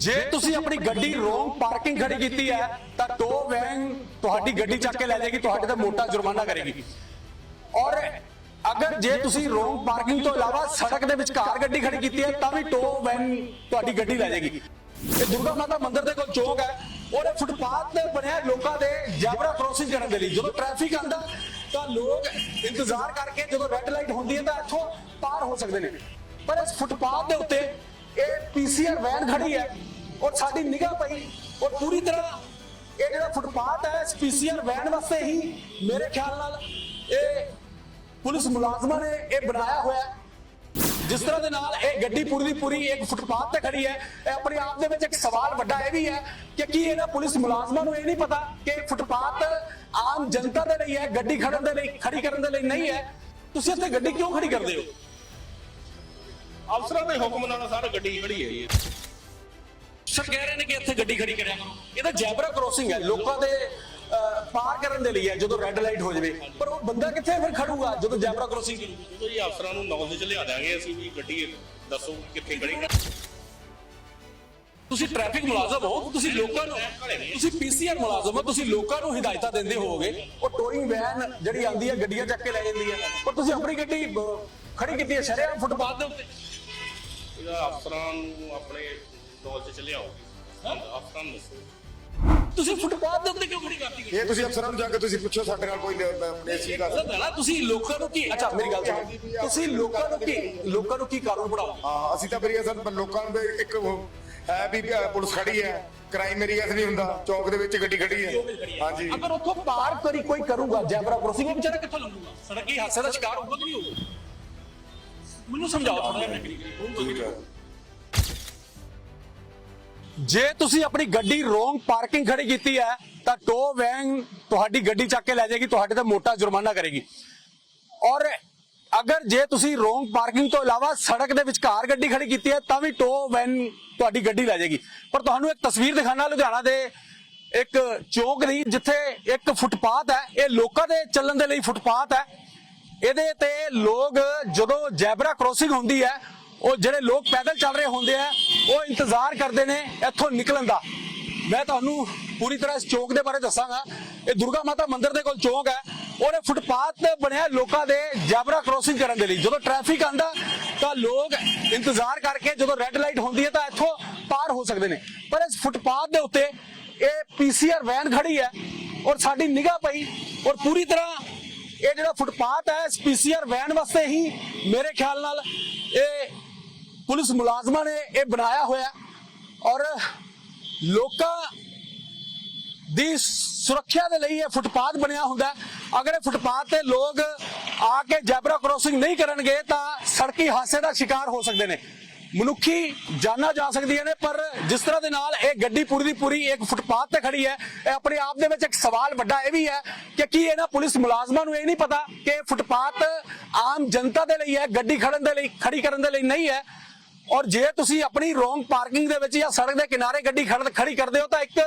ਜੇ ਤੁਸੀਂ ਆਪਣੀ ਗੱਡੀ ਰੋਂਗ ਪਾਰਕਿੰਗ ਖੜੀ ਕੀਤੀ ਹੈ, ਤਾਂ ਟੋ ਵੈਨ ਤੁਹਾਡੀ ਗੱਡੀ ਚੱਕ ਕੇ ਲੈ ਜਾਏਗੀ, ਤੁਹਾਡੇ ਤੇ ਮੋਟਾ ਜੁਰਮਾਨਾ ਕਰੇਗੀ। ਔਰ ਅਗਰ ਜੇ ਤੁਸੀਂ ਰੋਂਗ ਪਾਰਕਿੰਗ ਤੋਂ ਇਲਾਵਾ ਸੜਕ ਦੇ ਵਿਚਕਾਰ ਗੱਡੀ ਖੜੀ ਕੀਤੀ ਹੈ, ਤਾਂ ਵੀ ਟੋ ਵੈਨ ਤੁਹਾਡੀ ਗੱਡੀ ਲੈ ਜਾਏਗੀ। ਇਹ ਦੁਰਗਾ ਮਾਤਾ ਮੰਦਿਰ ਦੇ ਕੋਲ ਚੌਕ ਹੈ। ਔਰ ਇਹ ਫੁੱਟਪਾਥ ਤੇ ਬਣਿਆ ਲੋਕਾਂ ਦੇ ਜੈਬਰਾ ਕਰੋਸਿੰਗ ਕਰਨ ਦੇ ਲਈ। ਜਦੋਂ ਟ੍ਰੈਫਿਕ ਆਂਦਾ ਤਾਂ ਲੋਕ ਇੰਤਜ਼ਾਰ ਕਰਕੇ ਜਦੋਂ ਰੈੱਡ ਲਾਈਟ ਹੁੰਦੀ ਹੈ, ਤਾਂ ਇੱਥੋਂ ਪਾਰ ਹੋ ਸਕਦੇ ਨੇ। ਪਰ ਇਸ ਫੁੱਟਪਾਥ ਦੇ ਉੱਤੇ ਇਹ ਪੀਸੀਆਰ ਵੈਨ ਖੜੀ ਹੈ। ਔਰ ਸਾਡੀ ਨਿਗਾਹ ਪਈ। ਔਰ ਪੂਰੀ ਤਰ੍ਹਾਂ ਇਹ ਜਿਹੜਾ ਫੁੱਟਪਾਥ ਹੈ, ਇਸ ਪੀਸੀਆਰ ਵੈਨ ਵਾਸਤੇ ਹੀ ਮੇਰੇ ਖਿਆਲ ਨਾਲ ਇਹ ਪੁਲਿਸ ਮੁਲਾਜ਼ਮਾਂ ਨੇ ਇਹ ਬਣਾਇਆ ਹੋਇਆ ਹੈ। ਜਿਸ ਤਰ੍ਹਾਂ ਦੇ ਨਾਲ ਇਹ ਗੱਡੀ ਪੂਰੀ ਦੀ ਪੂਰੀ ਇੱਕ ਫੁੱਟਪਾਥ ਤੇ ਖੜੀ ਹੈ। ਇਹ ਆਪਣੇ ਆਪ ਦੇ ਵਿੱਚ ਇੱਕ ਸਵਾਲ ਵੱਡਾ ਇਹ ਵੀ ਹੈ ਕਿ ਕੀ ਇਹਨਾਂ ਪੁਲਿਸ ਮੁਲਾਜ਼ਮਾਂ ਨੂੰ ਇਹ ਨਹੀਂ ਪਤਾ ਕਿ ਫੁੱਟਪਾਥ ਆਮ ਜਨਤਾ ਦੇ ਲਈ ਹੈ, ਗੱਡੀ ਖੜਨ ਦੇ ਲਈ, ਖੜੀ ਕਰਨ ਦੇ ਲਈ ਨਹੀਂ ਹੈ। ਤੁਸੀਂ ਇੱਥੇ ਗੱਡੀ ਕਿਉਂ ਖੜੀ ਕਰਦੇ ਹੋ? ਅਫਸਰਾਂ ਦੇ ਹੁਕਮ ਨਾਲ ਸਰ ਗੱਡੀ ਖੜੀ ਹੈ ਸਰ ਕਹਿ ਰਹੇ ਨੇ ਕਿ ਇੱਥੇ ਗੱਡੀ ਖੜੀ ਕਰਿਆ। ਕਰੋ ਇਹ ਤਾਂ ਜੈਬਰਾ ਕ੍ਰੋਸਿੰਗ ਹੈ। ਲੋਕਾਂ ਦੇ ਪਾਰ ਕਰਨ ਦੇ ਲਈ ਹੈ ਜਦੋਂ ਰੈੱਡ ਲਾਈਟ ਹੋ ਜਾਵੇ। ਪਰ ਉਹ ਬੰਦਾ ਕਿੱਥੇ ਫਿਰ ਖੜੂਗਾ ਜਦੋਂ ਜੈਬਰਾ ਕ੍ਰੋਸਿੰਗ ਜਦੋਂ ਜੀ ਅਫਸਰਾਂ ਨੂੰ ਨੌਲੇਜ ਲਿਆ ਦਾਂਗੇ ਅਸੀਂ ਵੀ ਗੱਡੀ ਦੱਸੋ ਕਿੱਥੇ ਖੜੀ ਤੁਸੀਂ ਟ੍ਰੈਫਿਕ ਮੁਲਾਜ਼ਮ ਹੋ ਤੁਸੀਂ ਲੋਕਾਂ ਨੂੰ ਤੁਸੀਂ ਪੀਸੀਆਰ ਮੁਲਾਜ਼ਮ ਹੋ ਤੁਸੀਂ ਲੋਕਾਂ ਨੂੰ ਹਦਾਇਤਾਂ ਦਿੰਦੇ ਹੋਵੋਗੇ। ਉਹ ਟੋਇੰਗ ਵੈਨ ਜਿਹੜੀ ਆਂਦੀ ਹੈ ਗੱਡੀਆਂ ਚੱਕ ਕੇ ਲੈ ਜਾਂਦੀ ਹੈ। ਪਰ ਤੁਸੀਂ ਆਪਣੀ ਗੱਡੀ ਖੜੀ ਕੀਤੀ ਹੈ ਸ਼ਰਿਆਮ ਫੁੱਟਪਾਥ ਦੇ ਉੱਤੇ। ਇਹਦਾ ਅਫਸਰਾਂ ਨੂੰ ਆਪਣੇ ਨੌਲੇਜ ਚ ਲਿਆਓਗੇ ਅਫਸਰਾਂ ਨੂੰ ਦੱਸੋ। ਤੁਸੀਂ ਫੁੱਟਪਾਥ ਦੇ ਉੱਤੇ ਕਿਉਂ ਖੜੀ ਕਰਤੀ ਇਹ ਤੁਸੀਂ ਅਫਸਰਾਂ ਨੂੰ ਜਾ ਕੇ ਤੁਸੀਂ ਪੁੱਛੋ ਸਾਡੇ ਨਾਲ ਕੋਈ ਆਪਣੇ ਸੀ ਗੱਲ ਸਰ ਨਾ ਤੁਸੀਂ ਲੋਕਾਂ ਨੂੰ ਕੀ ਅੱਛਾ ਮੇਰੀ ਗੱਲ ਸੁਣੋ। ਤੁਸੀਂ ਲੋਕਾਂ ਨੂੰ ਕੀ ਲੋਕਾਂ ਨੂੰ ਕੀ ਕਾਨੂੰਨ ਬਣਾਓ? ਹਾਂ ਅਸੀਂ ਤਾਂ ਬਰੀਆ ਸਰ ਲੋਕਾਂ ਨੂੰ ਵੀ ਇੱਕ ਹੈ ਵੀ ਪੁਲਿਸ ਖੜੀ ਹੈ। ਕ੍ਰਾਈਮ ਏਰੀਆ ਨਹੀਂ ਹੁੰਦਾ ਚੌਕ ਦੇ ਵਿੱਚ ਗੱਡੀ ਖੜੀ ਹੈ। ਹਾਂਜੀ। ਅਗਰ ਉੱਥੋਂ ਪਾਰ ਕਰੀ ਕੋਈ ਕਰੂਗਾ ਜੈਬਰਾ ਕ੍ਰੋਸਿੰਗ ਉਹ ਵਿਚਾਰਾ ਕਿੱਥੋਂ ਲੰਘੂਗਾ? ਸੜਕ ਹੀ ਹਾਦਸੇ ਦਾ ਸ਼ਿਕਾਰ ਹੋਊਗਾ ਕਿ ਨਹੀਂ ਹੋਊਗਾ? ਮੈਨੂੰ ਸਮਝਾਓ। ਥੋੜਾ ਠੀਕ ਜੇ ਤੁਸੀਂ ਆਪਣੀ ਗੱਡੀ ਰੋਂਗ ਪਾਰਕਿੰਗ ਖੜੀ ਕੀਤੀ ਹੈ, ਤਾਂ ਟੋ ਵੈਨ ਤੁਹਾਡੀ ਗੱਡੀ ਚੱਕ ਕੇ ਲੈ ਜਾਏਗੀ, ਤੁਹਾਡੇ ਤੇ ਮੋਟਾ ਜੁਰਮਾਨਾ ਕਰੇਗੀ। ਔਰ ਅਗਰ ਜੇ ਤੁਸੀਂ ਰੋਂਗ ਪਾਰਕਿੰਗ ਤੋਂ ਇਲਾਵਾ ਸੜਕ ਦੇ ਵਿਚਕਾਰ ਗੱਡੀ ਖੜੀ ਕੀਤੀ ਹੈ, ਤਾਂ ਵੀ ਟੋ ਵੈਨ ਤੁਹਾਡੀ ਗੱਡੀ ਲੈ ਜਾਏਗੀ। ਪਰ ਤੁਹਾਨੂੰ ਇੱਕ ਤਸਵੀਰ ਦਿਖਾਣਾ ਲੁਧਿਆਣਾ ਦੇ ਇੱਕ ਚੌਕ ਦੀ, ਜਿੱਥੇ ਇੱਕ ਫੁੱਟਪਾਥ ਹੈ, ਇਹ ਲੋਕਾਂ ਦੇ ਚੱਲਣ ਦੇ ਲਈ ਫੁੱਟਪਾਥ ਹੈ। ਇਹਦੇ ਤੇ ਲੋਕ ਜਦੋਂ ਜੈਬਰਾ ਕ੍ਰੋਸਿੰਗ ਹੁੰਦੀ ਹੈ, ਉਹ ਜਿਹੜੇ ਲੋਕ ਪੈਦਲ ਚੱਲ ਰਹੇ ਹੁੰਦੇ ਆ, ਉਹ ਇੰਤਜ਼ਾਰ ਕਰਦੇ ਨੇ ਇੱਥੋਂ ਨਿਕਲਣ ਦਾ। ਮੈਂ ਤੁਹਾਨੂੰ ਪੂਰੀ ਤਰ੍ਹਾਂ ਇਸ ਚੌਕ ਦੇ ਬਾਰੇ ਦੱਸਾਂਗਾ। ਇਹ ਦੁਰਗਾ ਮਾਤਾ ਮੰਦਿਰ ਦੇ ਕੋਲ ਚੌਕ ਹੈ। ਔਰ ਇਹ ਫੁੱਟਪਾਥ ਬਣਿਆ ਲੋਕਾਂ ਦੇ ਜੈਬਰਾ ਕ੍ਰੋਸਿੰਗ ਕਰਨ ਦੇ ਲਈ। ਜਦੋਂ ਟ੍ਰੈਫਿਕ ਆਂਦਾ ਤਾਂ ਲੋਕ ਇੰਤਜ਼ਾਰ ਕਰਕੇ ਜਦੋਂ ਰੈੱਡ ਲਾਈਟ ਹੁੰਦੀ ਹੈ, ਤਾਂ ਇੱਥੋਂ ਪਾਰ ਹੋ ਸਕਦੇ ਨੇ। ਪਰ ਇਸ ਫੁੱਟਪਾਥ ਦੇ ਉੱਤੇ ਇਹ ਪੀਸੀਆਰ ਵੈਨ ਖੜੀ ਹੈ ਔਰ ਸਾਡੀ ਨਿਗਾਹ ਪਈ ਔਰ ਪੂਰੀ ਤਰ੍ਹਾਂ ਇਹ ਜਿਹੜਾ ਫੁੱਟਪਾਥ ਹੈ, ਇਸ ਪੀਸੀਆਰ ਵੈਨ ਵਾਸਤੇ ਹੀ ਮੇਰੇ ਖਿਆਲ ਨਾਲ ਇਹ ਪੁਲਿਸ ਮੁਲਾਜ਼ਮਾਂ ਨੇ ਇਹ ਬਣਾਇਆ ਹੋਇਆ ਔਰ ਲੋਕਾਂ ਦੀ ਸੁਰੱਖਿਆ ਦੇ ਲਈ ਇਹ ਫੁੱਟਪਾਥ ਬਣਿਆ ਹੁੰਦਾ ਅਗਰ ਇਹ ਫੁੱਟਪਾਥ ਤੇ ਲੋਕ ਆ ਕੇ ਜੈਬਰਾ ਕ੍ਰੋਸਿੰਗ ਨਹੀਂ ਕਰਨਗੇ ਤਾਂ ਸੜਕੀ ਹਾਦਸੇ ਦਾ ਸ਼ਿਕਾਰ ਹੋ ਸਕਦੇ ਨੇ। ਮਨੁੱਖੀ ਜਾਨਾਂ ਜਾ ਸਕਦੀਆਂ ਨੇ, ਪਰ ਜਿਸ ਤਰ੍ਹਾਂ ਦੇ ਨਾਲ ਇਹ ਗੱਡੀ ਪੂਰੀ ਦੀ ਪੂਰੀ ਇੱਕ ਫੁੱਟਪਾਥ ਤੇ ਖੜੀ ਹੈ, ਇਹ ਆਪਣੇ ਆਪ ਦੇ ਵਿੱਚ ਇੱਕ ਸਵਾਲ ਵੱਡਾ ਇਹ ਵੀ ਹੈ ਕਿ ਕੀ ਇਹਨਾਂ ਪੁਲਿਸ ਮੁਲਾਜ਼ਮਾਂ ਨੂੰ ਇਹ ਨਹੀਂ ਪਤਾ ਕਿ ਇਹ ਫੁੱਟਪਾਥ ਆਮ ਜਨਤਾ ਦੇ ਲਈ ਹੈ, ਗੱਡੀ ਖੜਨ ਦੇ ਲਈ, ਖੜੀ ਕਰਨ ਦੇ ਲਈ ਨਹੀਂ ਹੈ। ਔਰ ਜੇ ਤੁਸੀਂ ਆਪਣੀ ਰੋਂਗ ਪਾਰਕਿੰਗ ਦੇ ਵਿੱਚ ਜਾਂ ਸੜਕ ਦੇ ਕਿਨਾਰੇ ਗੱਡੀ ਖੜ- ਖੜੀ ਕਰਦੇ ਹੋ, ਤਾਂ ਇੱਕ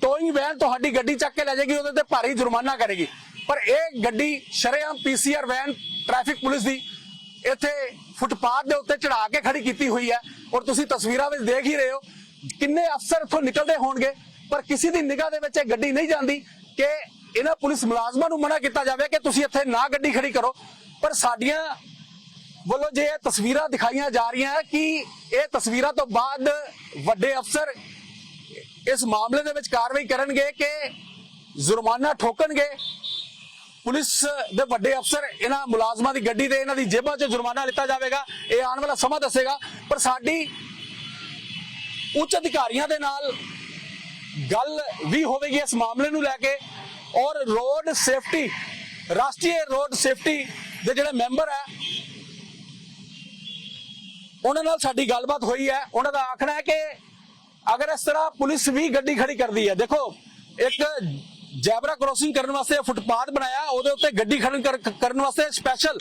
ਟੋਇੰਗ ਵੈਨ ਤੁਹਾਡੀ ਗੱਡੀ ਚੱਕ ਕੇ ਲੈ ਜਾਏਗੀ, ਉਹਦੇ ਤੇ ਭਾਰੀ ਜੁਰਮਾਨਾ ਕਰੇਗੀ। ਪਰ ਇਹ ਗੱਡੀ ਸ਼ਰੇਆਮ ਪੀਸੀਆਰ ਵੈਨ, ਟ੍ਰੈਫਿਕ ਪੁਲਿਸ ਦੀ ਇੱਥੇ ਫੁੱਟਪਾਥ ਦੇ ਉੱਤੇ ਚੜਾ ਕੇ ਖੜੀ ਕੀਤੀ ਹੋਈ ਹੈ ਔਰ ਤੁਸੀਂ ਤਸਵੀਰਾਂ ਵਿੱਚ ਦੇਖ ਹੀ ਰਹੇ ਹੋ ਕਿੰਨੇ ਅਫਸਰ ਇੱਥੋਂ ਨਿਕਲਦੇ ਹੋਣਗੇ, ਪਰ ਕਿਸੇ ਦੀ ਨਿਗਾਹ ਦੇ ਵਿੱਚ ਇਹ ਗੱਡੀ ਨਹੀਂ ਜਾਂਦੀ ਕਿ ਇਹਨਾਂ ਪੁਲਿਸ ਮੁਲਾਜ਼ਮਾਂ ਨੂੰ ਮਨਾ ਕੀਤਾ ਜਾਵੇ ਕਿ ਤੁਸੀਂ ਇੱਥੇ ਨਾ ਗੱਡੀ ਖੜੀ ਕਰੋ। ਪਰ ਸਾਡੀਆਂ ਵੱਲੋਂ ਜੇ ਇਹ ਤਸਵੀਰਾਂ ਦਿਖਾਈਆਂ ਜਾ ਰਹੀਆਂ ਹੈ ਕਿ ਇਹ ਤਸਵੀਰਾਂ ਤੋਂ ਬਾਅਦ ਵੱਡੇ ਅਫਸਰ ਇਸ ਮਾਮਲੇ ਦੇ ਵਿੱਚ ਕਾਰਵਾਈ ਕਰਨਗੇ ਕਿ ਜੁਰਮਾਨਾ ਠੋਕਣਗੇ ਪੁਲਿਸ ਦੇ ਵੱਡੇ ਅਫਸਰ ਇਹਨਾਂ ਮੁਲਾਜ਼ਮਾਂ ਦੀ ਗੱਡੀ ਤੇ ਇਹਨਾਂ ਦੀ ਜੇਬਾਂ 'ਚ ਜੁਰਮਾਨਾ ਲਿੱਤਾ ਜਾਵੇਗਾ। ਇਹ ਆਉਣ ਵਾਲਾ ਸਮਾਂ ਦੱਸੇਗਾ। ਪਰ ਸਾਡੀ ਉੱਚ ਅਧਿਕਾਰੀਆਂ ਦੇ ਨਾਲ ਗੱਲ ਵੀ ਹੋਵੇਗੀ ਇਸ ਮਾਮਲੇ ਨੂੰ ਲੈ ਕੇ। ਔਰ ਰੋਡ ਸੇਫਟੀ, ਰਾਸ਼ਟਰੀ ਰੋਡ ਸੇਫਟੀ ਦੇ ਜਿਹੜੇ ਮੈਂਬਰ ਹੈ, ਉਹਨਾਂ ਨਾਲ ਸਾਡੀ ਗੱਲਬਾਤ ਹੋਈ ਹੈ। ਉਹਨਾਂ ਦਾ ਆਖਣਾ ਹੈ ਕਿ ਅਗਰ ਇਸ ਤਰ੍ਹਾਂ ਪੁਲਿਸ ਵੀ ਗੱਡੀ ਖੜੀ ਕਰਦੀ ਹੈ, ਦੇਖੋ, ਇੱਕ ਜੈਬਰਾ ਕ੍ਰੋਸਿੰਗ ਕਰਨ ਵਾਸਤੇ ਫੁੱਟਪਾਥ ਬਣਾਇਆ। ਉਹਦੇ ਉੱਤੇ ਗੱਡੀ ਖੜਨ ਕਰਨ ਵਾਸਤੇ ਸਪੈਸ਼ਲ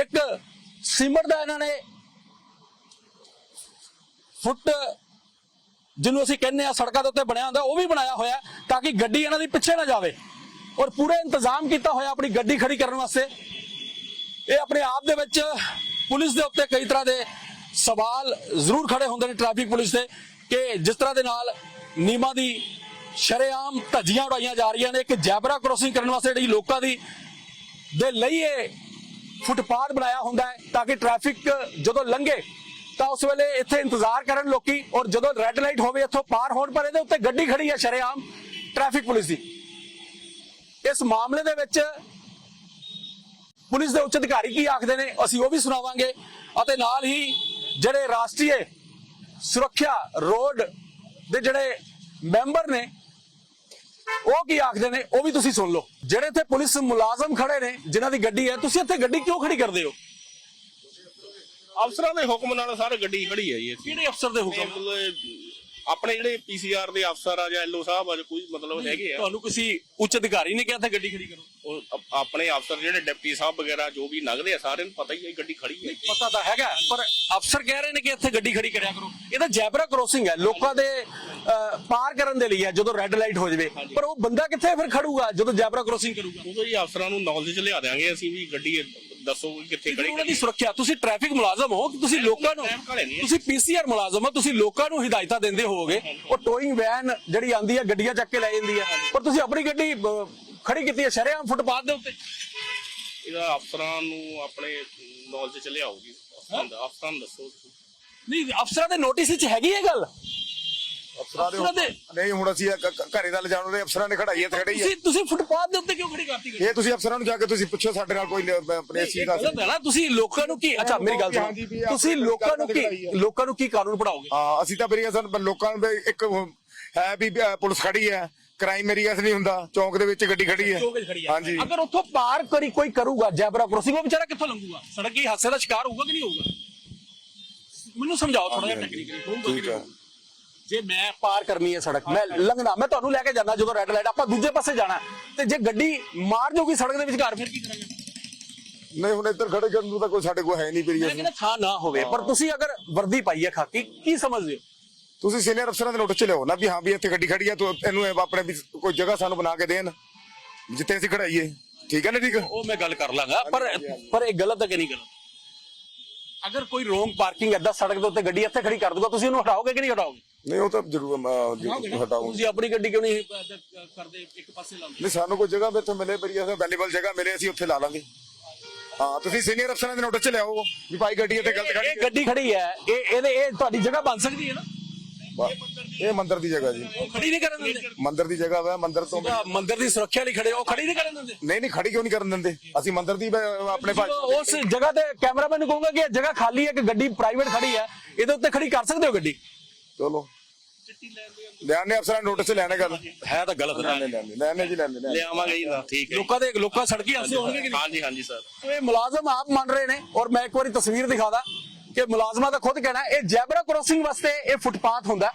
ਇੱਕ ਸੀਮਟ ਦਾ ਇਹਨਾਂ ਨੇ ਫੁੱਟ ਜਿਹਨੂੰ ਅਸੀਂ ਕਹਿੰਦੇ ਆ ਸੜਕਾਂ ਦੇ ਉੱਤੇ ਬਣਿਆ ਹੁੰਦਾ, ਉਹ ਵੀ ਬਣਾਇਆ ਹੋਇਆ ਤਾਂ ਕਿ ਗੱਡੀ ਇਹਨਾਂ ਦੀ ਪਿੱਛੇ ਨਾ ਜਾਵੇ ਔਰ ਪੂਰਾ ਇੰਤਜ਼ਾਮ ਕੀਤਾ ਹੋਇਆ ਆਪਣੀ ਗੱਡੀ ਖੜੀ ਕਰਨ ਵਾਸਤੇ। ਇਹ ਆਪਣੇ ਆਪ ਦੇ ਵਿੱਚ ਪੁਲਿਸ ਦੇ ਉੱਤੇ ਕਈ ਤਰ੍ਹਾਂ ਦੇ ਸਵਾਲ ਜ਼ਰੂਰ ਖੜੇ ਹੁੰਦੇ ਨੇ ਟ੍ਰੈਫਿਕ ਪੁਲਿਸ ਦੇ ਕਿ ਜਿਸ ਤਰ੍ਹਾਂ ਦੇ ਨਾਲ ਨਿਯਮਾਂ ਦੀ ਸ਼ਰੇਆਮ ਧੱਜੀਆਂ ਉਡਾਈਆਂ ਜਾ ਰਹੀਆਂ ਨੇ ਇੱਕ ਜੈਬਰਾ ਕ੍ਰੋਸਿੰਗ ਕਰਨ ਵਾਸਤੇ ਜਿਹੜੀ ਲੋਕਾਂ ਦੀ ਦੇ ਲਈ ਇਹ ਫੁੱਟਪਾਥ ਬਣਾਇਆ ਹੁੰਦਾ ਹੈ ਤਾਂ ਕਿ ਟ੍ਰੈਫਿਕ ਜਦੋਂ ਲੰਘੇ ਤਾਂ ਉਸ ਵੇਲੇ ਇੱਥੇ ਇੰਤਜ਼ਾਰ ਕਰਨ ਲੋਕੀ ਔਰ ਜਦੋਂ ਰੈੱਡ ਲਾਈਟ ਹੋਵੇ ਇੱਥੋਂ ਪਾਰ ਹੋਣ ਪਰ ਇਹਦੇ ਉੱਤੇ ਗੱਡੀ ਖੜੀ ਹੈ ਸ਼ਰੇਆਮ ਟ੍ਰੈਫਿਕ ਪੁਲਿਸ ਦੀ। ਇਸ ਮਾਮਲੇ ਦੇ ਵਿੱਚ ਪੁਲਿਸ ਦੇ ਉੱਚ ਅਧਿਕਾਰੀ ਕੀ ਆਖਦੇ ਨੇ ਅਸੀਂ ਉਹ ਵੀ ਸੁਣਾਵਾਂਗੇ ਅਤੇ ਨਾਲ ਹੀ ਜਿਹੜੇ ਰਾਸ਼ਟਰੀ ਸੁਰੱਖਿਆ ਰੋਡ ਦੇ ਜਿਹੜੇ ਮੈਂਬਰ ਨੇ ਉਹ ਕੀ ਆਖਦੇ ਨੇ? ਉਹ ਵੀ ਤੁਸੀਂ ਸੁਣ ਲਓ। ਜਿਹੜੇ ਇੱਥੇ ਪੁਲਿਸ ਮੁਲਾਜ਼ਮ ਖੜੇ ਨੇ ਜਿਨ੍ਹਾਂ ਦੀ ਗੱਡੀ ਹੈ ਤੁਸੀਂ ਇੱਥੇ ਗੱਡੀ ਕਿਉਂ ਖੜੀ ਕਰਦੇ ਹੋ? ਅਫਸਰਾਂ ਦੇ ਹੁਕਮ ਨਾਲ ਸਾਰੇ ਗੱਡੀ ਖੜੀ ਹੈ ਜੀ ਇੱਥੇ। ਕਿਹੜੇ ਅਫਸਰ ਦੇ ਹੁਕਮ? ਆਪਣੇ ਜਿਹੜੇ ਪੀਸੀਆਰ ਦੇ ਅਫਸਰ ਆ ਜਾਂ ਐਲਓ ਸਾਹਿਬ ਆ ਜਾਂ ਕੋਈ ਮਤਲਬ ਹੈਗੇ ਆ। ਤੁਹਾਨੂੰ ਕਿਸੇ ਉੱਚ ਅਧਿਕਾਰੀ ਨੇ ਕਿਹਾ ਇੱਥੇ ਗੱਡੀ ਖੜੀ ਕਰੋ? ਉਹ ਅਪ- ਆਪਣੇ ਅਫਸਰ ਜਿਹੜੇ ਡਿਪਟੀ ਸਾਹਿਬ ਵਗੈਰਾ ਜੋ ਵੀ ਲੰਘਦੇ ਆ ਸਾਰਿਆਂ ਨੂੰ ਪਤਾ ਹੀ ਹੈ ਗੱਡੀ ਖੜੀ ਹੈ। ਪਤਾ ਤਾਂ ਹੈਗਾ ਪਰ ਅਫਸਰ ਕਹਿ ਰਹੇ ਨੇ ਕਿ ਇੱਥੇ ਗੱਡੀ ਖੜੀ ਕਰਿਆ ਕਰੋ। ਇਹ ਤਾਂ ਜੈਬਰਾ ਕ੍ਰੋਸਿੰਗ ਹੈ ਲੋਕਾਂ ਦੇ ਅਹ, ਪਾਰ ਕਰਨ ਦੇ ਲਈ ਹੈ ਜਦੋਂ ਰੈੱਡ ਲਾਈਟ ਹੋ ਜਾਵੇ। ਪਰ ਉਹ ਬੰਦਾ ਕਿੱਥੇ ਫਿਰ ਖੜੂਗਾ ਜਦੋਂ ਜੈਬਰਾ ਕ੍ਰੋਸਿੰਗ ਕਰੂਗਾ? ਉਦੋਂ ਜੀ ਅਫਸਰਾਂ ਨੂੰ ਨੌਲੇਜ ਲਿਆ ਦਿਆਂਗੇ ਅਸੀਂ ਵੀ ਗੱਡੀ ਦੱਸੋ ਕਿੱਥੇ ਖੜੀ ਉਹਨਾਂ ਦੀ ਸੁਰੱਖਿਆ ਤੁਸੀਂ ਟ੍ਰੈਫਿਕ ਮੁਲਾਜ਼ਮ ਹੋ ਕਿ ਤੁਸੀਂ ਲੋਕਾਂ ਨੂੰ। ਤੁਸੀਂ ਪੀਸੀਆਰ ਮੁਲਾਜ਼ਮ ਹੋ ਤੁਸੀਂ ਲੋਕਾਂ ਨੂੰ ਹਦਾਇਤਾਂ ਦਿੰਦੇ ਹੋਵੋਗੇ। ਉਹ ਟੋਇੰਗ ਵੈਨ ਜਿਹੜੀ ਆਂਦੀ ਹੈ ਗੱਡੀਆਂ ਚੱਕ ਕੇ ਲੈ ਜਾਂਦੀ ਹੈ ਪਰ ਤੁਸੀਂ ਆਪਣੀ ਗੱਡੀ ਖੜੀ ਕੀਤੀ ਹੈ ਸ਼ਰੇਆਮ ਫੁੱਟਪਾਥ ਦੇ ਉੱਤੇ। ਇਹਦਾ ਅਫਸਰਾਂ ਨੂੰ ਆਪਣੇ ਨੌਲੇਜ ਚ ਲਿਆਉਗੀ ਅਫਸਰਾਂ ਦਾ ਅਫਸਰਾਂ ਨੂੰ ਦੱਸੋ। ਨਹੀਂ ਅਫਸਰਾਂ ਦੇ ਨੋਟਿਸ ਵਿੱਚ ਹੈਗੀ ਇਹ ਗੱਲ? ਅਫਸਰਾਂ ਅਫਸਰਾਂ ਦੇ ਦੇ- ਨਹੀਂ ਹੁਣ ਅਸੀਂ ਇਹ ਘ- ਘ- ਘਰੇ ਦਾ ਲਿਜਾਣ ਦੇ ਅਫਸਰਾਂ ਨੇ ਖੜਾਈ ਹੈ ਤੇ ਖੜੀ ਹੈ। ਤੁਸੀਂ ਤੁਸੀਂ ਫੁੱਟਪਾਥ ਦੇ ਉੱਤੇ ਕਿਉਂ ਖੜੀ ਕਰਤੀ ਗੱਡੀ? ਇਹ ਤੁਸੀਂ ਅਫਸਰਾਂ ਨੂੰ ਜਾ ਕੇ ਤੁਸੀਂ ਪੁੱਛੋ ਸਾਡੇ ਨਾਲ ਕੋਈ ਲ- ਆਪਣੇ ਇਸ ਚੀਜ਼ ਦਾ ਗਲਤ ਹੈ ਨਾ ਤੁਸੀਂ ਲੋਕਾਂ ਨੂੰ ਕੀ ਅੱਛਾ ਮੇਰੀ ਗੱਲ ਹਾਂਜੀ ਵੀ ਸੁਣੋ ਆਪਣੀ ਤੁਸੀਂ ਲੋਕਾਂ ਨੂੰ ਗੱਲ ਕੀ ਹੈ। ਲੋਕਾਂ ਨੂੰ ਕੀ ਕਾਨੂੰਨ ਪੜਾਓਗੇ ਹਾਂ ਅਸੀਂ ਤਾਂ ਬਰੀਆ ਸਨ ਲੋਕਾਂ ਦੇ ਇੱਕ ਹੈ ਵੀ ਅ, ਪੁਲਿਸ ਖੜੀ ਹੈ। ਕ੍ਰਾਈਮ ਏਰੀਆ ਨਹੀਂ ਹੁੰਦਾ। ਚੌਂਕ ਦੇ ਵਿੱਚ ਗੱਡੀ ਖੜੀ ਹੈ। ਹਾਂਜੀ। ਅਗਰ ਉੱਥੋਂ ਪਾਰ ਕਰੀ ਕੋਈ ਕਰੂਗਾ ਜੈਬਰਾ ਕ੍ਰੋਸਿੰਗ ਉਹ ਵਿਚਾਰਾ ਕਿੱਥੋਂ ਲੰਘੂਗਾ? ਸੜਕ ਹੀ ਦਾ ਸ਼ਿਕਾਰ ਹੋਊਗਾ ਕਿ ਨਹੀਂ ਹੋਊਗਾ? ਮੈਨੂੰ ਸਮਝਾਓ ਥੋੜਾ ਜਿਹਾ ਟੈਕਨੀਕਲੀ ਠੀਕ ਹੈ? ਜੇ ਮੈਂ ਪਾਰ ਕਰਨੀ ਹੈ ਸੜਕ ਮੈਂ ਲੰਘਣਾ ਮੈਂ ਤੁਹਾਨੂੰ ਲੈ ਕੇ ਜਾਣਾ ਜਦੋਂ ਰੈੱਡ ਲਾਈਟ ਆਪਾਂ ਦੂਜੇ ਪਾਸੇ ਜਾਣਾ ਤੇ ਜੇ ਗੱਡੀ ਮਾਰ ਜੂਗੀ ਸੜਕ ਦੇ ਵਿਚਕਾਰ ਫਿਰ ਕੀ ਕਰਾਂਗੇ ਨਹੀਂ ਹੁਣ ਇੱਧਰ ਖੜੇ ਕਰਨ ਨੂੰ ਤਾਂ ਕੋਈ ਸਾਡੇ ਕੋਲ ਹੈ ਨਹੀਂ ਬਰੀਆ ਕਹਿੰਦਾ ਥਾਂ ਨਾ ਹੋਵੇ ਪਰ ਤੁਸੀਂ ਅਗਰ ਵਰਦੀ ਪਾਈ ਹੈ ਖਾਕੀ ਕੀ ਸਮਝਦੇ ਹੋ? ਤੁਸੀਂ ਸੀਨੀਅਰ ਅਫਸਰਾਂ ਦੇ ਨੋਟਿਸ ਚ ਲਿਓ ਨਾ ਵੀ ਹਾਂ ਵੀ ਇੱਥੇ ਗੱਡੀ ਖੜੀ ਹੈ ਤੂੰ ਇਹਨੂੰ ਇਹ ਆਪਣੇ ਵੀ ਕੋਈ ਜਗ੍ਹਾ ਸਾਨੂੰ ਬਣਾ ਕੇ ਦੇਣ ਜਿੱਥੇ ਅਸੀਂ ਖੜਾਈਏ। ਠੀਕ ਹੈ ਨਾ ਠੀਕ? ਉਹ ਮੈਂ ਗੱਲ ਕਰ ਲਾਂਗਾ ਪਰ ਪਰ ਇਹ ਗਲਤ ਹੈ ਕਿ ਨਹੀਂ ਗਲਤ? ਅਗਰ ਕੋਈ ਰੋਂਗ ਪਾਰਕਿੰਗ ਏਦਾਂ ਸੜਕ ਦੇ ਉੱਤੇ ਗੱਡੀ ਇੱਥੇ ਖੜੀ ਕਰ ਦੂਗਾ ਤੁਸੀਂ ਉਹਨੂੰ ਹਟਾਓਗੇ ਕਿ ਨਹੀਂ ਹਟਾਓਗੇ? ਨਹੀਂ ਉਹ ਤਾਂ ਜ਼ਰੂਰ ਹਟਾਉਂਗਾ ਤੁਸੀਂ ਆਪਣੀ ਗੱਡੀ ਕਿਉਂ ਨਹੀਂ ਕਰਦੇ ਇੱਕ ਪਾਸੇ ਲਾਉਂਦੇ ਨਹੀਂ ਸਾਨੂੰ ਕੋਈ ਜਗ੍ਹਾ ਇੱਥੇ ਮਿਲੇ ਬਰੀਆ ਸੇ ਵੈਲਿਊਬਲ ਜਗ੍ਹਾ ਮਿਲੇ ਅਸੀਂ ਉੱਥੇ ਲਾ ਲਾਂਗੇ। ਹਾਂ ਤੁਸੀਂ ਸੀਨੀਅਰ ਅਫਸਰਾਂ ਦੇ ਨੋਟਿਸ ਚ ਲਿਆਓ ਵੀ ਭਾਈ ਗੱਡੀ ਇੱਥੇ ਗਲਤ ਖੜੀ ਇਹ ਗੱਡੀ ਖੜੀ ਹੈ ਇਹ ਇਹਦੇ ਇਹ ਤੁਹਾਡੀ ਜਗ੍ਹਾ ਬਣ ਸਕਦੀ ਹੈ ਨਾ? ਇਹ ਮੰਦਿਰ ਦੀ ਜਗ੍ਹਾ ਜੀ। ਉਹ ਖੜੀ ਨਹੀਂ ਕਰਨ ਦਿੰਦੇ? ਮੰਦਿਰ ਦੀ ਜਗ੍ਹਾ ਵਾ ਮੰਦਿਰ ਤੋਂ ਤਾਂ ਮੰਦਿਰ ਦੀ ਸੁਰੱਖਿਆ ਲਈ ਖੜੇ ਉਹ ਖੜੀ ਨਹੀਂ ਕਰਨ ਦਿੰਦੇ? ਨਹੀਂ ਨਹੀਂ ਖੜੀ ਕਿਉਂ ਨਹੀਂ ਕਰਨ ਦਿੰਦੇ? ਅਸੀਂ ਮੰਦਿਰ ਦੀ ਬ- ਆਪਣੇ ਭਾਈ ਜਦੋਂ ਉਸ ਜਗ੍ਹਾ ਤੇ ਕੈਮਰਾਮੈਨ ਨੂੰ ਕਹੂੰਗਾ ਕਿ ਇਹ ਜਗ੍ਹਾ ਖਾਲੀ ਹੈ ਕਿ ਗੱਡੀ ਪ੍ਰਾਈਵੇਟ ਖੜੀ ਹੈ ਇਹਦੇ ਉੱਤੇ ਖੜੀ ਕਰ ਸਕਦੇ ਹੋ ਗੱਡੀ? ਚਲੋ। ਲਿਆਣੇ ਅਫਸਰਾਂ ਨੋਟਿਸ ਲੈਣੇ ਗੱਲ। ਹੈ ਤਾਂ ਗਲਤ ਲੈਣੇ ਲੈਣੇ ਲੈਣੇ ਜੀ ਲੈਣੇ ਲੈਣੇ। ਲਿਆਵਾਂਗੇ ਜੀ ਨਾ ਠੀਕ ਹੈ ਲੋਕਾਂ ਦੇ ਲੋਕਾਂ ਸੜਕੀ ਹਾਸੇ ਹੋਣਗੇ ਕਿ ਨਹੀਂ? ਹਾਂਜੀ ਹਾਂਜੀ ਸਰ। ਸੋ ਇਹ ਮੁਲਾਜ਼ਮ ਆਪ ਮੰਨ ਰਹੇ ਨੇ ਔਰ ਮੈਂ ਇੱਕ ਵਾਰੀ ਤਸਵੀਰ ਦਿਖਾਦਾ ਕਿ ਮੁਲਾਜ਼ਮਾਂ ਦਾ ਖੁਦ ਕਹਿਣਾ ਇਹ ਜੈਬਰਾ ਕ੍ਰੋਸਿੰਗ ਵਾਸਤੇ ਇਹ ਫੁੱਟਪਾਥ ਹੁੰਦਾ।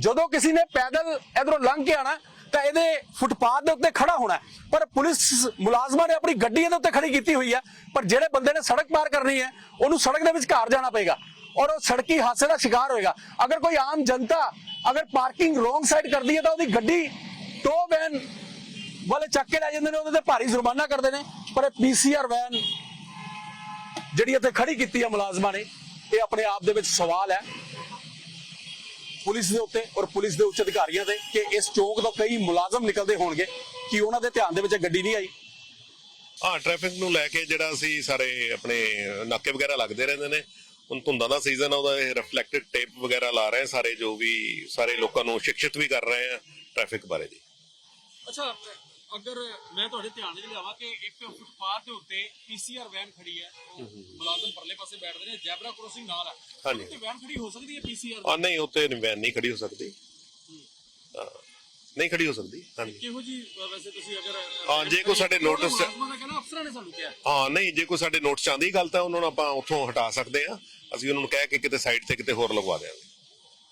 ਜਦੋਂ ਕਿਸੇ ਨੇ ਪੈਦਲ ਇਧਰੋਂ ਲੰਘ ਕੇ ਆਣਾ ਤਾਂ ਇਹਦੇ ਫੁੱਟਪਾਥ ਦੇ ਉੱਤੇ ਖੜਾ ਹੋਣਾ ਹੈ। ਪਰ ਪੁਲਿਸ ਮੁਲਾਜ਼ਮਾਂ ਨੇ ਆਪਣੀ ਗੱਡੀ ਇਹਦੇ ਉੱਤੇ ਖੜੀ ਕੀਤੀ ਹੋਈ ਹੈ ਪਰ ਜਿਹੜੇ ਬੰਦੇ ਨੇ ਸੜਕ ਪਾਰ ਕਰਨੀ ਹੈ ਉਹਨੂੰ ਸੜਕ ਦੇ ਵਿੱਚ ਘਰ ਜਾਣਾ ਪਏਗਾ। ਔਰ ਉਹ ਸੜਕੀ ਹਾਦਸੇ ਦਾ ਸ਼ਿਕਾਰ ਹੋਏਗਾ। ਅਗਰ ਕੋਈ ਆਮ ਜਨਤਾ ਅਗਰ ਪਾਰਕਿੰਗ ਰੋਂਗ ਸਾਈਡ ਕਰਦੀ ਹੈ ਤਾਂ ਉਹਦੀ ਗੱਡੀ ਟੋ ਵੈਨ ਵਾਲੇ ਚੱਕ ਕੇ ਲੈ ਜਾਂਦੇ ਨੇ, ਉਹਦੇ ਤੇ ਭਾਰੀ ਜੁਰਮਾਨਾ ਕਰਦੇ ਨੇ। ਪਰ ਇਹ ਪੀਸੀਆਰ ਵੈਨ ਜਿਹੜੀ ਇੱਥੇ ਖੜੀ ਕੀਤੀ ਹੈ ਮੁਲਾਜ਼ਮਾਂ ਨੇ, ਇਹ ਆਪਣੇ ਆਪ ਦੇ ਵਿੱਚ ਸਵਾਲ ਹੈ। ਪੁਲਿਸ ਦੇ ਉੱਤੇ ਔਰ ਪੁਲਿਸ ਦੇ ਉੱਚ ਅਧਿਕਾਰੀਆਂ ਦੇ ਕਿ ਇਸ ਚੌਕ ਤੋਂ ਕਈ ਮੁਲਾਜ਼ਮ ਨਿਕਲਦੇ ਹੋਣਗੇ ਕਿ ਉਹਨਾਂ ਦੇ ਧਿਆਨ ਦੇ ਵਿੱਚ ਗੱਡੀ ਨਹੀਂ ਆਈ। ਹਾਂ ਟ੍ਰੈਫਿਕ ਨੂੰ ਲੈ ਕੇ ਜਿਹੜਾ ਅਸੀਂ ਸਾਰੇ ਆਪਣੇ ਨਾਕੇ ਵਗੈਰਾ ਲੱਗਦੇ ਰਹਿੰਦੇ ਨੇ। ਹੁਣ ਧੁੰਦਾਂ ਦਾ ਸੀਜ਼ਨ ਆ ਉਹਦਾ ਇਹ ਰਿਫਲੈਕਟਡ ਟੇਪ ਵਗੈਰਾ ਲਾ ਰਹੇ ਸਾਰੇ ਜੋ ਵੀ ਸਾਰੇ ਲੋਕਾਂ ਨੂੰ ਸ਼ਿਕਸ਼ਿਤ ਵੀ ਕਰ ਰਹੇ ਆ ਟ੍ਰੈਫਿਕ ਬਾਰੇ ਜੀ। ਅੱਛਾ ਅਗਰ ਮੈਂ ਤੁਹਾਡੇ ਧਿਆਨ ਵਿੱਚ ਲਿਆਵਾਂ ਕਿ ਇੱਕ ਫੁੱਟਪਾਥ ਦੇ ਉੱਤੇ ਪੀਸੀਆਰ ਵੈਨ ਖੜੀ ਹੈ ਮੁਲਾਜ਼ਮ ਪਰਲੇ ਪਾਸੇ ਬੈਠਦੇ ਨੇ ਜੈਬਰਾ ਕ੍ਰੋਸਿੰਗ ਨਾਲ ਹੈ ਹਾਂਜੀ। ਤੇ ਵੈਨ ਖੜੀ ਹੋ ਸਕਦੀ ਹੈ ਪੀਸੀਆਰ ਆ ਨਹੀਂ ਉੱਤੇ ਵੈਨ ਨਹੀਂ ਖੜੀ ਹੋ ਸਕਦੀ। ਹਾਂ, ਨਹੀਂ ਖੜੀ ਹੋ ਸਕਦੀ ਹਾਂਜੀ। ਕਿਹੋ ਜੀ ਵੈਸੇ ਤੁਸੀਂ ਅਗਰ ਹਾਂ, ਜੇ ਕੋਈ ਸਾਡੇ notice 'ਚ- ਮੁਲਾਜ਼ਮਾਂ ਦਾ ਕਹਿਣਾ ਅਫਸਰਾਂ ਨੇ ਸਾਨੂੰ ਕਿਹਾ। ਹਾਂ ਨਹੀਂ ਜੇ ਕੋਈ ਸਾਡੇ ਨੋਟ ਚ ਆਉਂਦੀ ਗੱਲ ਤਾਂ ਉਹਨਾਂ ਨੂੰ ਆਪਾਂ ਉੱਥੋਂ ਹਟਾ ਸਕਦੇ ਆ ਅਸੀਂ ਉਹਨਾਂ ਨੂੰ ਕਹਿ ਕੇ ਕਿਤੇ ਸਾਈਡ ਤੇ ਕਿਤੇ ਹੋਰ ਲਗਵਾ ਦੇਵਾਂਗੇ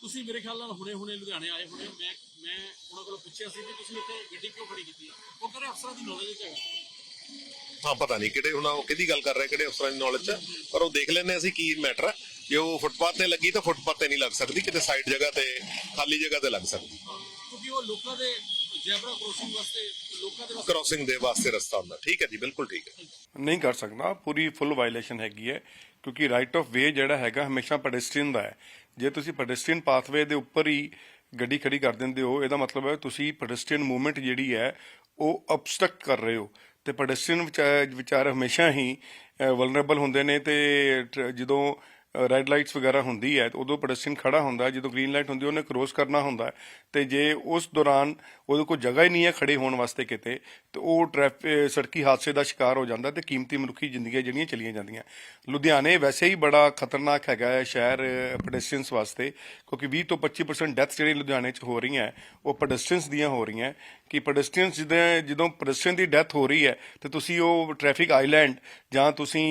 ਤੁਸੀਂ ਮੇਰੇ ਖਿਆਲ ਨਾਲ ਹੁਣੇ ਹੁਣੇ ਲੁਧਿਆਣੇ ਆਏ ਹੋਣੇ। ਹੋ। ਮੈਂ ਮੈਂ ਉਹਨਾਂ ਕੋਲੋਂ ਪੁੱਛਿਆ ਸੀ ਕਿ ਤੁਸੀਂ ਇੱਥੇ ਗੱਡੀ ਕਿਉਂ ਖੜੀ ਕੀਤੀ ਹੈ? ਉਹ ਕਹਿੰਦੇ ਅਫਸਰਾਂ ਦੀ ਨੌਲੇਜ ਵਿੱਚ ਹੈਗਾ। ਹਾਂ ਪਤਾ ਨਹੀਂ ਕਿਹੜੇ ਹੁਣ ਉਹ ਕਿਹਦੀ ਗੱਲ ਕਰ ਰਹੇ ਕਿਹੜੇ ਅਫਸਰਾਂ ਦੀ ਨੌਲੇਜ ਚ। ਪਰ ਉਹ ਦੇਖ ਲੈਣੇ ਅਸੀਂ ਕੀ ਮੈਟਰ ਹੈ। ਜੇ ਉਹ ਫੁੱਟਪਾਥ ਤੇ ਲੱਗੀ ਤਾਂ ਫੁੱਟਪਾਥ ਤੇ ਨਹੀਂ ਲੱਗ ਸਕਦੀ ਕਿਤੇ ਸਾਈਡ ਜਗ੍ਹਾ ਤੇ ਖਾਲੀ ਜਗ੍ਹਾ ਤੇ ਲੱਗ ਸਕਦੀ। ਕਿਉਂਕਿ ਉਹ ਲੋਕਾਂ ਦੇ ਜੈਬਰਾ ਕ੍ਰੋਸਿੰਗ ਵਾਸਤੇ ਲੋਕਾਂ ਦੇ ਵਾਸਤੇ ਕ੍ਰਾਸਿੰਗ ਦੇ ਵਾਸਤੇ ਰਸਤਾ ਹੁੰਦਾ। ਠੀਕ ਹੈ ਜੀ ਬਿਲਕੁਲ ਠੀਕ ਹੈ। ਨਹੀਂ ਕਰ ਸਕਦਾ ਪੂਰੀ ਫੁੱਲ ਵਾਇਲੇਸ਼ਨ ਹੈਗੀ ਹੈ ਕਿਉਂਕਿ ਰਾਈਟ ਆਫ ਵੇ ਜਿਹੜਾ ਹੈਗਾ ਹਮੇਸ਼ਾ ਪੈਡੈਸਟਰੀਅਨ ਦਾ ਹੈ। ਜੇ ਤੁਸੀਂ ਪੈਡੈਸਟਰੀਅਨ ਪਾਥਵੇ ਦੇ ਉੱਪਰ ਹੀ ਗੱਡੀ ਖੜੀ ਕਰ ਦਿੰਦੇ ਹੋ ਇਹਦਾ ਮਤਲਬ ਹੈ ਤੁਸੀਂ ਪੈਡੈਸਟਰੀਅਨ ਮੂਵਮੈਂਟ ਜਿਹੜੀ ਹੈ ਉਹ ਅਬਸਟ੍ਰਕਟ ਕਰ ਰਹੇ ਹੋ। ਤੇ ਪੈਡੈਸਟਰੀਅਨ ਵਿਚਾਰ ਹਮੇਸ਼ਾ ਹੀ ਵਲਨਰੇਬਲ ਹੁੰਦੇ ਨੇ ਤੇ ਜਦੋਂ ਰੈੱਡ ਲਾਈਟਸ ਵਗੈਰਾ ਹੁੰਦੀ ਹੈ ਉਦੋਂ ਪੈਡੈਸਟਰੀਅਨ ਖੜਾ ਹੁੰਦਾ ਜਦੋਂ ਗ੍ਰੀਨ ਲਾਈਟ ਹੁੰਦੀ ਉਹਨੇ ਕ੍ਰੋਸ ਕਰਨਾ ਹੁੰਦਾ ਤੇ ਜੇ ਉਸ ਦੌਰਾਨ ਉਹਦੇ ਕੋਲ ਜਗ੍ਹਾ ਹੀ ਨਹੀਂ ਹੈ ਖੜੇ ਹੋਣ ਵਾਸਤੇ ਕਿਤੇ, ਤੇ ਉਹ ਟ੍ਰੈਫਿਕ ਸੜਕੀ ਹਾਦਸੇ ਦਾ ਸ਼ਿਕਾਰ ਹੋ ਜਾਂਦਾ ਤੇ ਕੀਮਤੀ ਮਨੁੱਖੀ ਜ਼ਿੰਦਗੀਆਂ ਜਿਹੜੀਆਂ ਚਲੀਆਂ ਜਾਂਦੀਆਂ। ਲੁਧਿਆਣੇ ਵੈਸੇ ਹੀ ਬੜਾ ਖਤਰਨਾਕ ਹੈਗਾ ਹੈ ਸ਼ਹਿਰ ਪੈਡੈਸਟਰੀਅਨਸ ਵਾਸਤੇ, ਕਿਉਂਕਿ 20 ਤੋਂ 25% ਡੈਥ ਜਿਹੜੀ ਲੁਧਿਆਣੇ 'ਚ ਹੋ ਰਹੀਆਂ ਉਹ ਪੈਡੈਸਟਰੀਅਨਸ ਦੀਆਂ ਹੋ ਰਹੀਆਂ ਕਿ ਪੈਡੈਸਟਰੀਅਨਸ ਜਦੋਂ ਜਦੋਂ ਪੈਡੈਸਟਰੀਅਨ ਦੀ ਡੈਥ ਹੋ ਰਹੀ ਹੈ, ਤੇ ਤੁਸੀਂ ਉਹ ਟ੍ਰੈਫਿਕ ਆਈਲੈਂਡ ਜਾਂ ਤੁਸੀਂ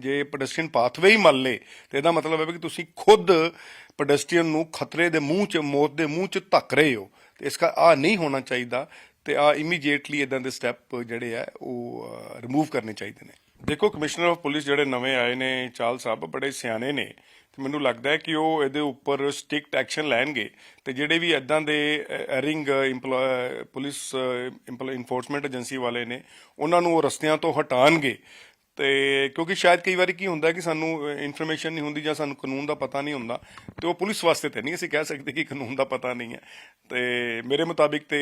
ਜੇ ਪੈਡੈਸਟਰੀਅਨ ਪਾਥਵੇ ਹੀ ਮੰਨ ਲੇ ਤੇ ਇਹਦਾ ਮਤਲਬ ਹੈ ਕਿ ਤੁਸੀਂ ਖੁਦ ਪੈਡੈਸਟਰੀਅਨ ਨੂੰ ਖਤਰੇ ਦੇ ਮੂੰਹ 'ਚ, ਮੌਤ ਦੇ ਮੂੰਹ 'ਚ ਧੱਕ ਰਹੇ ਹੋ। ਤੇ ਇਸ ਕਾ ਆ ਨਹੀਂ ਹੋਣਾ ਚਾਹੀਦਾ ਤੇ ਆ ਇਮੀਡੀਏਟਲੀ ਇਦਾਂ ਦੇ ਸਟੈਪ ਜਿਹੜੇ ਆ, ਉਹ ਰਿਮੂਵ ਕਰਨੇ ਚਾਹੀਦੇ ਨੇ। ਦੇਖੋ ਕਮਿਸ਼ਨਰ ਆਫ ਪੁਲਿਸ ਜਿਹੜੇ ਨਵੇਂ ਆਏ ਨੇ, ਚਾਲ ਸਾਹਿਬ ਬੜੇ ਸਿਆਣੇ ਨੇ। ਤੇ ਮੈਨੂੰ ਲੱਗਦਾ ਹੈ ਕਿ ਉਹ ਇਹਦੇ ਉੱਪਰ ਸਟ੍ਰਿਕਟ ਐਕਸ਼ਨ ਲੈਣਗੇ। ਤੇ ਜਿਹੜੇ ਵੀ ਇਦਾਂ ਦੇ ਐਰਿੰਗ ਪੁਲਿਸ ਇਨਫੋਰਸਮੈਂਟ ਏਜੰਸੀ ਵਾਲੇ ਨੇ, ਉਹਨਾਂ ਨੂੰ ਉਹ ਰਸਤਿਆਂ ਤੋਂ ਹਟਾਣਗੇ ਤੇ ਕਿਉਂਕਿ ਸ਼ਾਇਦ ਕਈ ਵਾਰੀ ਕੀ ਹੁੰਦਾ ਕਿ ਸਾਨੂੰ ਇਨਫੋਰਮੇਸ਼ਨ ਨਹੀਂ ਹੁੰਦੀ ਜਾਂ ਸਾਨੂੰ ਕਾਨੂੰਨ ਦਾ ਪਤਾ ਨਹੀਂ ਹੁੰਦਾ, ਤੇ ਉਹ ਪੁਲਿਸ ਵਾਸਤੇ ਤੇ ਨਹੀਂ ਅਸੀਂ ਕਹਿ ਸਕਦੇ ਕਿ ਕਾਨੂੰਨ ਦਾ ਪਤਾ ਨਹੀਂ ਹੈ। ਤੇ ਮੇਰੇ ਮੁਤਾਬਿਕ ਤੇ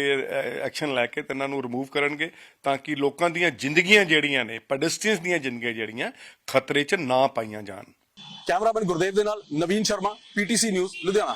ਐਕਸ਼ਨ ਲੈ ਕੇ ਤੇ ਇਹਨਾਂ ਨੂੰ ਰਿਮੂਵ ਕਰਨਗੇ ਤਾਂ ਕਿ ਲੋਕਾਂ ਦੀਆਂ ਜ਼ਿੰਦਗੀਆਂ ਜਿਹੜੀਆਂ ਨੇ ਪੈਡੈਸਟਰੀਅਨਸ ਦੀਆਂ ਜ਼ਿੰਦਗੀਆਂ ਜਿਹੜੀਆਂ, ਖਤਰੇ 'ਚ ਨਾ ਪਾਈਆਂ ਜਾਣ। ਕੈਮਰਾਮੈਨ ਗੁਰਦੇਵ ਦੇ ਨਾਲ ਨਵੀਨ ਸ਼ਰਮਾ ਪੀਟੀਸੀ ਨਿਊਜ਼ ਲੁਧਿਆਣਾ।